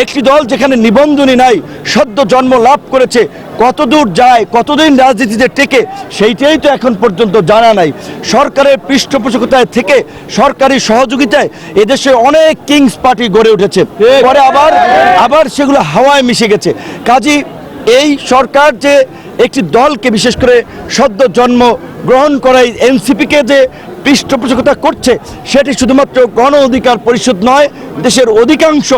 একটি দল যেখানে নিবন্ধনই নাই, সদ্য জন্ম লাভ করেছে, কতদূর যায়, কতদিন রাজনীতিতে টেকে, সেইটাই তো এখন পর্যন্ত জানা নাই। সরকারের পৃষ্ঠপোষকতায় থেকে, সরকারি সহযোগিতায় এদেশে অনেক কিংস পার্টি গড়ে উঠেছে। পরে আবার আবার সেগুলো হাওয়ায় মিশে গেছে। কাজী, এই সরকার যে একটি দলকে বিশেষ করে সদ্য জন্ম গ্রহণ করাই এনসিপিকে যে পৃষ্ঠপোষকতা করছে, সেটি শুধুমাত্র গণ অধিকার পরিষদ নয়, দেশের অধিকাংশ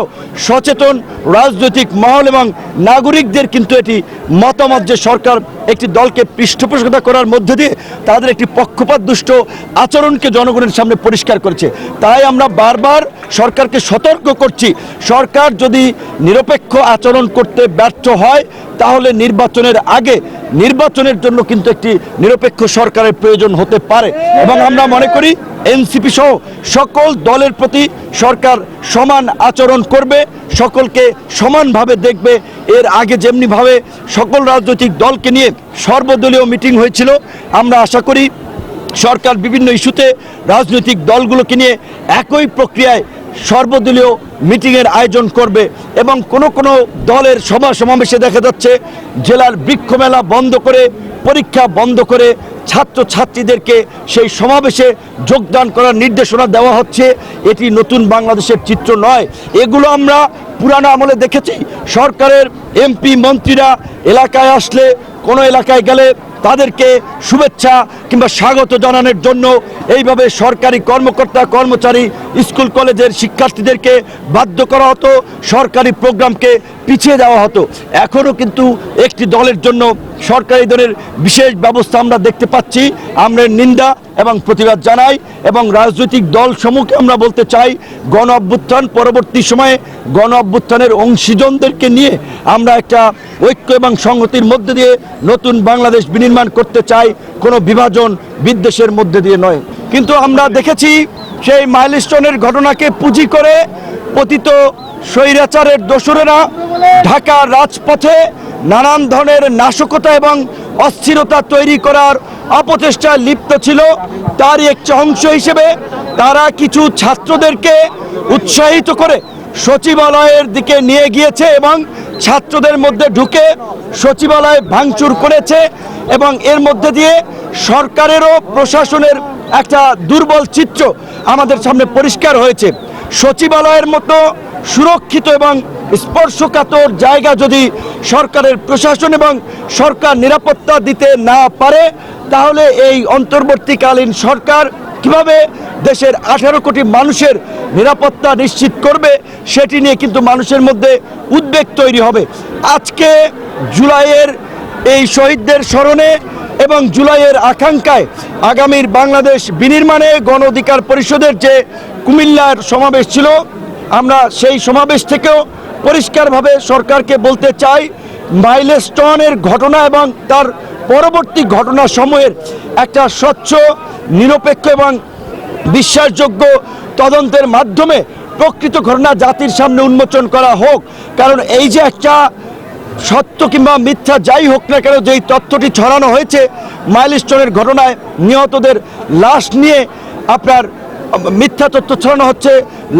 সচেতন, রাজনৈতিক মহল এবং নাগরিকদের কিন্তু এটি মতামত যে সরকার একটি দলকে পৃষ্ঠপোষকতা করার মধ্যে দিয়ে তাদের একটি পক্ষপাত দুষ্ট আচরণকে জনগণের সামনে পরিষ্কার করেছে। তাই আমরা বারবার সরকারকে সতর্ক করছি, সরকার যদি নিরপেক্ষ আচরণ করতে ব্যর্থ হয়, তাহলে নির্বাচনের আগে নির্বাচনের জন্য কিন্তু একটি নিরপেক্ষ সরকারের প্রয়োজন হতে পারে এবং আমরা মনে করি, এনসিপি সহ সকল দলের প্রতি সরকার সমান আচরণ করবে, সকলকে সমানভাবে দেখবে। এর আগে যেমনিভাবে সকল রাজনৈতিক দলকে নিয়ে সর্বদলীয় মিটিং হয়েছিল, আমরা আশা করি সরকার বিভিন্ন ইস্যুতে রাজনৈতিক দলগুলোকে নিয়ে একই প্রক্রিয়ায় সর্বদলীয় মিটিংয়ের আয়োজন করবে এবং কোনো কোনো দলের সভা সমাবেশে দেখা যাচ্ছে, জেলার বৃক্ষ মেলা বন্ধ করে পরীক্ষা বন্ধ করে ছাত্র ছাত্রীদেরকে সেই সমাবেশে যোগদান করার নির্দেশনা দেওয়া হচ্ছে। এটি নতুন বাংলাদেশের চিত্র নয়। এগুলো আমরা পুরানো আমলে দেখেছি। সরকারের এমপি, মন্ত্রীরা এলাকায় আসলে কোনো এলাকায় গেলে তাদেরকে শুভেচ্ছা কিংবা স্বাগত জানানোর জন্য এইভাবে সরকারি কর্মকর্তা, কর্মচারী, স্কুল, কলেজের শিক্ষার্থীদেরকে বাধ্য করা হতো, সরকারি প্রোগ্রামকে পিছিয়ে দেওয়া হতো। এখনও কিন্তু একটি দলের জন্য সরকারি দলের বিশেষ ব্যবস্থা আমরা দেখতে পাচ্ছি। আমরা নিন্দা এবং প্রতিবাদ জানাই এবং রাজনৈতিক দল সমূহকে আমরা বলতে চাই, গণ অভ্যুত্থান পরবর্তী সময়ে গণ অভ্যুত্থানের অংশীজনদেরকে নিয়ে আমরা একটা ঐক্য এবং সংহতির মধ্যে দিয়ে নতুন বাংলাদেশ বিনির্মাণ করতে চাই। কোনো বিভাজন বিদ্বেষের মধ্যে দিয়ে নয়। কিন্তু আমরা দেখেছি সেই মাইলস্টোনের ঘটনাকে পুঁজি করে পতিত স্বৈরাচারের দোসরেরা ঢাকার রাজপথে নানান ধরনের নাশকতা এবং অস্থিরতা তৈরি করার অপচেষ্টায় লিপ্ত ছিল। তারই একটি অংশ হিসেবে তারা কিছু ছাত্রদেরকে উৎসাহিত করে সচিবালয়ের দিকে নিয়ে গিয়েছে এবং ছাত্রদের মধ্যে ঢুকে সচিবালয় ভাঙচুর করেছে এবং এর মধ্যে দিয়ে সরকারেরও প্রশাসনের একটা দুর্বল চিত্র আমাদের সামনে পরিষ্কার হয়েছে। সচিবালয়ের মতো সুরক্ষিত এবং স্পর্শকাতর জায়গা যদি সরকারের প্রশাসন এবং সরকার নিরাপত্তা দিতে না পারে, তাহলে এই অন্তর্বর্তীকালীন সরকার কীভাবে দেশের আঠারো কোটি মানুষের নিরাপত্তা নিশ্চিত করবে, সেটি নিয়ে কিন্তু মানুষের মধ্যে উদ্বেগ তৈরি হবে। আজকে জুলাইয়ের এই শহীদদের স্মরণে এবং জুলাইয়ের আকাঙ্ক্ষায় আগামীর বাংলাদেশ বিনির্মাণে গণ অধিকার পরিষদের যে কুমিল্লার সমাবেশ ছিল, আমরা সেই সমাবেশ থেকেও পরিষ্কারভাবে সরকারকে বলতে চাই, মাইলস্টোনের ঘটনা এবং তার পরবর্তী ঘটনা সময়ের একটা স্বচ্ছ, নিরপেক্ষ এবং বিশ্বাসযোগ্য তদন্তের মাধ্যমে প্রকৃত ঘটনা জাতির সামনে উন্মোচন করা হোক। কারণ এই যে একটা সত্য কিংবা মিথ্যা যাই হোক না কেন যেই তথ্যটি ছড়ানো হয়েছে, মাইলস্টোনের ঘটনায় নিহতদের লাশ নিয়ে আপনার মিথ্যা তথ্য ছড়ানো হচ্ছে,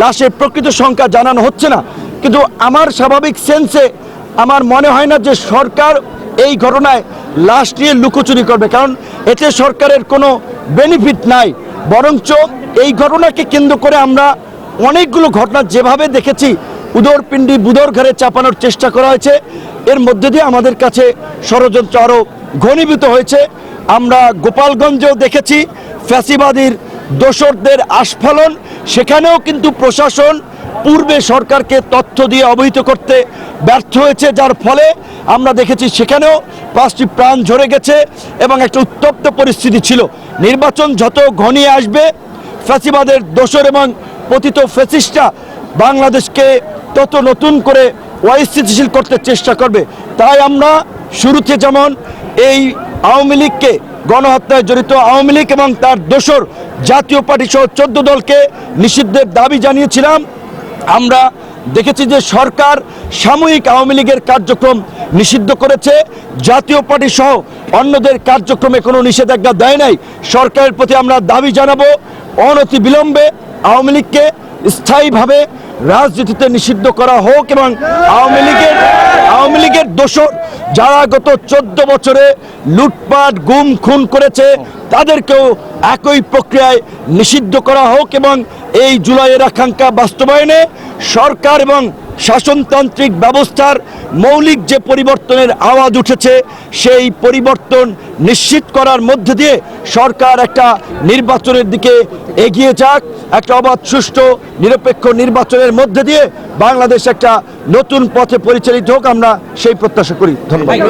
লাশের প্রকৃত সংখ্যা জানানো হচ্ছে না। কিন্তু আমার স্বাভাবিক সেন্সে আমার মনে হয় না যে সরকার এই ঘটনায় লাশ নিয়ে লুকোচুরি করবে, কারণ এতে সরকারের কোনো বেনিফিট নাই। বরঞ্চ এই ঘটনাকে কেন্দ্র করে আমরা অনেকগুলো ঘটনা যেভাবে দেখেছি, উদরপিণ্ডি বুদর ঘরে চাপানোর চেষ্টা করা হয়েছে। এর মধ্যে দিয়ে আমাদের কাছে ষড়যন্ত্র আরও ঘনীভূত হয়েছে। আমরা গোপালগঞ্জেও দেখেছি, ফ্যাসিবাদীর দোসরদের আস্ফলন, সেখানেও কিন্তু প্রশাসন পূর্বে সরকারকে তথ্য দিয়ে অবহিত করতে ব্যর্থ হয়েছে, যার ফলে আমরা দেখেছি সেখানেও পাঁচটি প্রাণ ঝরে গেছে এবং একটা উত্তপ্ত পরিস্থিতি ছিল। নির্বাচন যত ঘনিয়ে আসবে, ফ্যাসিবাদের দোসর এবং পতিত ফ্যাসিস্টরা বাংলাদেশকে তত নতুন করে অস্থিতিশীল করতে চেষ্টা করবে। তাই আমরা শুরুতে যেমন এই আওয়ামী লীগকে গণহত্যায় জড়িত আওয়ামী লীগ এবং তার দোসর জাতীয় পার্টি সহ চোদ্দ দলকে নিষিদ্ধের দাবি জানিয়েছিলাম আমরা দেখেছি যে সরকার সাময়িক আওয়ামী লীগের কার্যক্রম নিষিদ্ধ করেছে। জাতীয় পার্টি সহ অন্যদের কার্যক্রমে কোনো নিষেধাজ্ঞা দেয় নাই। সরকারের প্রতি আমরা দাবি জানাব অনতি বিলম্বে আওয়ামী লীগকে স্থায়ীভাবে রাজনীতিতে নিষিদ্ধ করা হোক এবং আওয়ামী লীগের আওয়ামী লীগের দোষর যারা গত চোদ্দ বছরে লুটপাট, গুম, খুন করেছে, তাদেরকেও একই প্রক্রিয়ায় নিষিদ্ধ করা হোক এবং এই জুলাইয়ের আকাঙ্ক্ষা বাস্তবায়নে সরকার এবং শাসনতান্ত্রিক ব্যবস্থার মৌলিক যে পরিবর্তনের আওয়াজ উঠেছে, সেই পরিবর্তন নিশ্চিত করার মধ্যে দিয়ে সরকার একটা নির্বাচনের দিকে এগিয়ে যাক। একটা অবাধ, সুষ্ঠু, নিরপেক্ষ নির্বাচনের মধ্যে দিয়ে বাংলাদেশ একটা নতুন পথে পরিচালিত হোক, আমরা সেই প্রত্যাশা করি। ধন্যবাদ।